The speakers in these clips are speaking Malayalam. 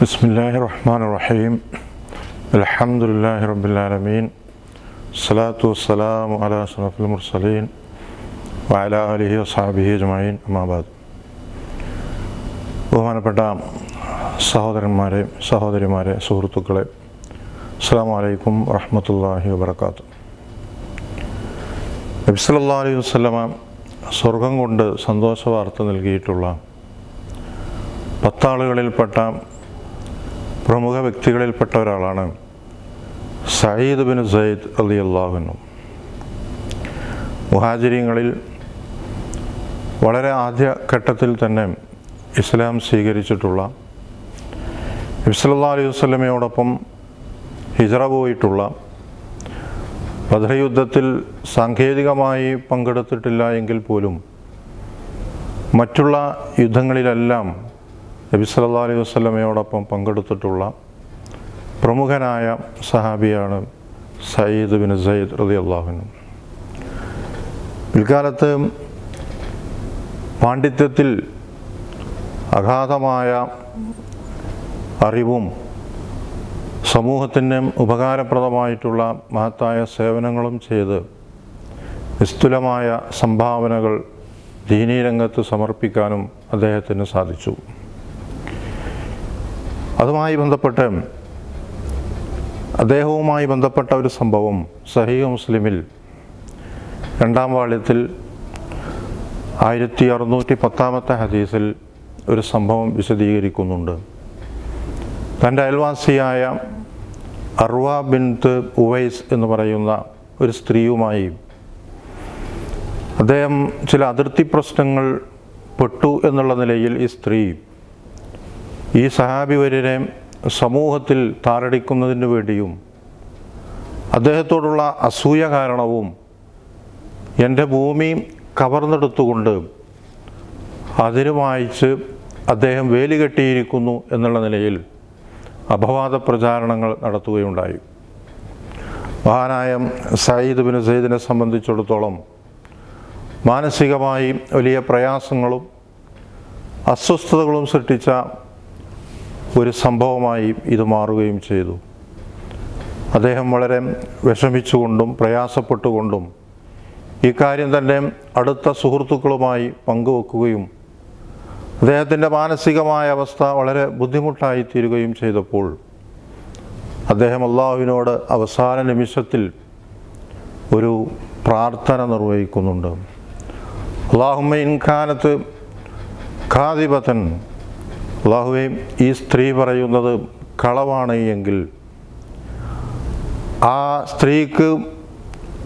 بسم الله الرحمن الرحيم الحمد لله رب العالمين الصلاة والسلام على أشرف المرسلين وعلى آله وصحبه أجمعين أما بعد ബഹുമാനപ്പെട്ട സഹോദരന്മാരെ സഹോദരിമാരെ സുഹൃത്തുക്കളെ അസ്സാം വലൈക്കും വറഹമത്തല്ലാഹി വബർക്കാത്തു നബ്സല്ലാ അലൈഹി വസ്ലമ സ്വർഗം കൊണ്ട് സന്തോഷ വാർത്ത നൽകിയിട്ടുള്ള പത്താളുകളിൽപ്പെട്ട പ്രമുഖ വ്യക്തികളിൽപ്പെട്ട ഒരാളാണ് സയ്യിദ് ബിൻ സയ്യിദ് അലി അള്ളാഹുനും മുഹാജിരിങ്ങളിൽ വളരെ ആദ്യ ഘട്ടത്തിൽ തന്നെ ഇസ്ലാം സ്വീകരിച്ചിട്ടുള്ള ഇസ്ലാ അലൈഹി വസ്ലമയോടൊപ്പം ഹിജറ പോയിട്ടുള്ള ബദ്ര യുദ്ധത്തിൽ സാങ്കേതികമായി പങ്കെടുത്തിട്ടില്ല എങ്കിൽ പോലും മറ്റുള്ള യുദ്ധങ്ങളിലെല്ലാം നബി സല്ലാ അലൈഹി വസ്ലമയോടൊപ്പം പങ്കെടുത്തിട്ടുള്ള പ്രമുഖനായ സഹാബിയാണ് സയ്യിദ് ബിൻ സയ്യിദ് റതി അള്ളാഹുനും പിൽക്കാലത്ത് പാണ്ഡിത്യത്തിൽ അഗാധമായ അറിവും സമൂഹത്തിന് ഉപകാരപ്രദമായിട്ടുള്ള മഹത്തായ സേവനങ്ങളും ചെയ്ത് നിസ്തുലമായ സംഭാവനകൾ ദീനീരംഗത്ത് സമർപ്പിക്കാനും അദ്ദേഹത്തിന് സാധിച്ചു. അതുമായി ബന്ധപ്പെട്ട് അദ്ദേഹവുമായി ബന്ധപ്പെട്ട ഒരു സംഭവം സഹീഹ് മുസ്ലിമിൽ രണ്ടാം വാള്യത്തിൽ ആയിരത്തി അറുന്നൂറ്റി പത്താമത്തെ ഹദീസിൽ ഒരു സംഭവം വിശദീകരിക്കുന്നുണ്ട്. തന്റെ അയൽവാസിയായ അർവ ബിൻത്ത് ഉവൈസ് എന്ന് പറയുന്ന ഒരു സ്ത്രീയുമായി അദ്ദേഹം ചില അതിർത്തി പ്രശ്നങ്ങൾ പെട്ടു എന്നുള്ള നിലയിൽ ഈ സ്ത്രീ ഈ സഹാബി വര്യരെ സമൂഹത്തിൽ താറടിക്കുന്നതിന് വേണ്ടിയും അദ്ദേഹത്തോടുള്ള അസൂയ കാരണവും എന്റെ ഭൂമി കവർന്നെടുത്തുകൊണ്ട് അതിന് വായിച്ച് അദ്ദേഹം വേലി കെട്ടിയിരിക്കുന്നു എന്നുള്ള നിലയിൽ അപവാദ പ്രചാരണങ്ങൾ നടത്തുകയുണ്ടായി. മഹാനായ സയ്യിദ് ബിൻ സയ്യിദിനെ സംബന്ധിച്ചിടത്തോളം മാനസികമായി വലിയ പ്രയാസങ്ങളും അസ്വസ്ഥതകളും സൃഷ്ടിച്ച ഒരു സംഭവമായി ഇത് മാറുകയും ചെയ്തു. അദ്ദേഹം വളരെ വിഷമിച്ചുകൊണ്ടും പ്രയാസപ്പെട്ടുകൊണ്ടും ഇക്കാര്യം തന്നെ അടുത്ത സുഹൃത്തുക്കളുമായി പങ്കുവെക്കുകയും അദ്ദേഹത്തിന്റെ മാനസികമായ അവസ്ഥ വളരെ ബുദ്ധിമുട്ടായി തീരുകയും ചെയ്തപ്പോൾ അദ്ദേഹം അള്ളാഹുവിനോട് അവസാന നിമിഷത്തിൽ ഒരു പ്രാർത്ഥന നിർവഹിക്കുന്നുണ്ട്. അള്ളാഹുമ്മ ഇൻഖാനത്ത് ഖാദിബത്തൻ അള്ളാഹുവെ ഈ സ്ത്രീ പറയുന്നത് കളവാണ് എങ്കിൽ ആ സ്ത്രീക്ക്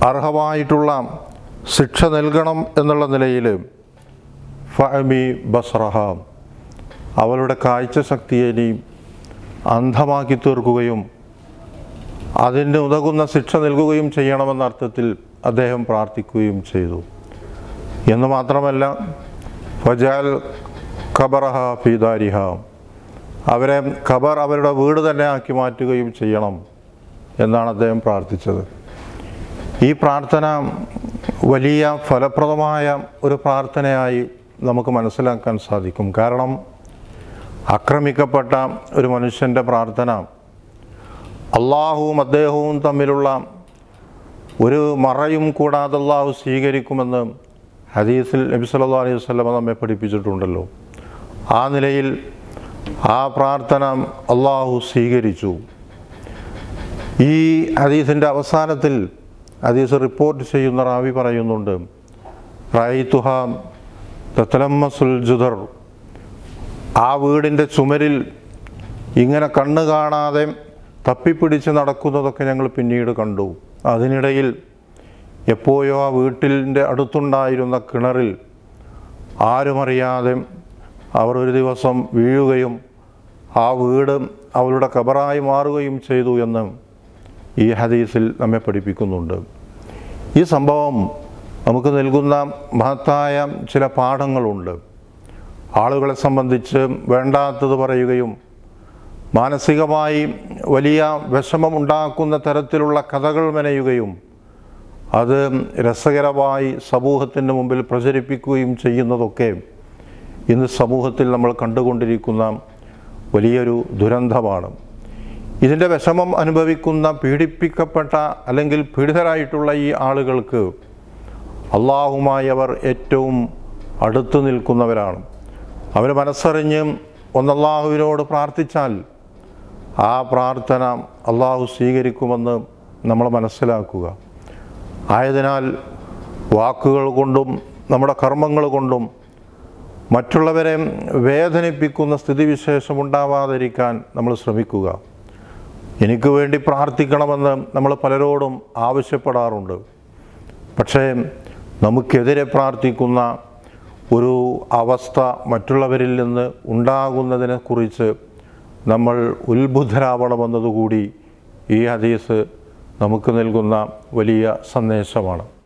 അർഹമായിട്ടുള്ള ശിക്ഷ നൽകണം എന്നുള്ള നിലയിൽ ഫഹമി ബസ്രഹ അവളുടെ കാഴ്ച ശക്തിയെ നീ അന്ധമാക്കി തീർക്കുകയും അതിന് ഉതകുന്ന ശിക്ഷ നൽകുകയും ചെയ്യണമെന്ന അർത്ഥത്തിൽ അദ്ദേഹം പ്രാർത്ഥിക്കുകയും ചെയ്തു. എന്ന് മാത്രമല്ല ഫജാൽ ഖബറഹ ഫീദാരിഹ അവരെ ഖബർ അവരുടെ വീട് തന്നെ ആക്കി മാറ്റുകയും ചെയ്യണം എന്നാണ് അദ്ദേഹം പ്രാർത്ഥിച്ചത്. ഈ പ്രാർത്ഥന വലിയ ഫലപ്രദമായ ഒരു പ്രാർത്ഥനയായി നമുക്ക് മനസ്സിലാക്കാൻ സാധിക്കും. കാരണം ആക്രമിക്കപ്പെട്ട ഒരു മനുഷ്യന്റെ പ്രാർത്ഥന അള്ളാഹുവും അദ്ദേഹവും തമ്മിലുള്ള ഒരു മറയും കൂടാതെ അള്ളാഹു സ്വീകരിക്കുമെന്ന് ഹദീസിൽ നബി സല്ലാ അലൈഹി വസ്ലമ നമ്മെ പഠിപ്പിച്ചിട്ടുണ്ടല്ലോ. ആ നിലയിൽ ആ പ്രാർത്ഥന അള്ളാഹു സ്വീകരിച്ചു. ഈ ഹദീസിന്റെ അവസാനത്തിൽ ഹദീസ് റിപ്പോർട്ട് ചെയ്യുന്ന റാവി പറയുന്നുണ്ട് റായിത്തുഹ തത്തലമ്മസുൽ ജുദർ. ആ വീടിന്റെ ചുമരിൽ ഇങ്ങനെ കണ്ണു കാണാതെ തപ്പിപ്പിടിച്ച് നടക്കുന്നതൊക്കെ ഞങ്ങൾ പിന്നീട് കണ്ടു. അതിനിടയിൽ എപ്പോഴോ ആ വീട്ടിന്റെ അടുത്തുണ്ടായിരുന്ന കിണറിൽ ആരുമറിയാതെ അവർ ഒരു ദിവസം വീഴുകയും ആ വീട് അവരുടെ കബറായി മാറുകയും ചെയ്തു എന്ന് ഈ ഹദീസിൽ നമ്മെ പഠിപ്പിക്കുന്നുണ്ട്. ഈ സംഭവം നമുക്ക് നൽകുന്ന മഹത്തായ ചില പാഠങ്ങളുണ്ട്. ആളുകളെ സംബന്ധിച്ച് വേണ്ടാത്തത് പറയുകയും മാനസികമായി വലിയ വിഷമമുണ്ടാക്കുന്ന തരത്തിലുള്ള കഥകൾ മെനയുകയും അത് രസകരമായി സമൂഹത്തിന്റെ മുമ്പിൽ പ്രചരിപ്പിക്കുകയും ചെയ്യുന്നതൊക്കെ ഇന്ന് സമൂഹത്തിൽ നമ്മൾ കണ്ടുകൊണ്ടിരിക്കുന്ന വലിയൊരു ദുരന്തമാണ്. ഇതിന്റെ വിഷമം അനുഭവിക്കുന്ന പീഡിപ്പിക്കപ്പെട്ട അല്ലെങ്കിൽ പീഡിതരായിട്ടുള്ള ഈ ആളുകൾക്ക് അള്ളാഹുമായവർ ഏറ്റവും അടുത്തു നിൽക്കുന്നവരാണ്. അവർ മനസ്സറിഞ്ഞ് ഒന്നല്ലാഹുവിനോട് പ്രാർത്ഥിച്ചാൽ ആ പ്രാർത്ഥന അള്ളാഹു സ്വീകരിക്കുമെന്ന് നമ്മൾ മനസ്സിലാക്കുക. ആയതിനാൽ വാക്കുകൾ കൊണ്ടും നമ്മുടെ കർമ്മങ്ങൾ കൊണ്ടും മറ്റുള്ളവരെ വേദനിപ്പിക്കുന്ന സ്ഥിതിവിശേഷം ഉണ്ടാവാതിരിക്കാൻ നമ്മൾ ശ്രമിക്കുക. എനിക്ക് വേണ്ടി പ്രാർത്ഥിക്കണമെന്ന് നമ്മൾ പലരോടും ആവശ്യപ്പെടാറുണ്ട്. പക്ഷേ നമുക്കെതിരെ പ്രാർത്ഥിക്കുന്ന ഒരു അവസ്ഥ മറ്റുള്ളവരിൽ നിന്ന് ഉണ്ടാകുന്നതിനെക്കുറിച്ച് നമ്മൾ ഉത്ബുദ്ധരാവണമെന്നതുകൂടി ഈ ഹദീസ് നമുക്ക് നൽകുന്ന വലിയ സന്ദേശമാണ്.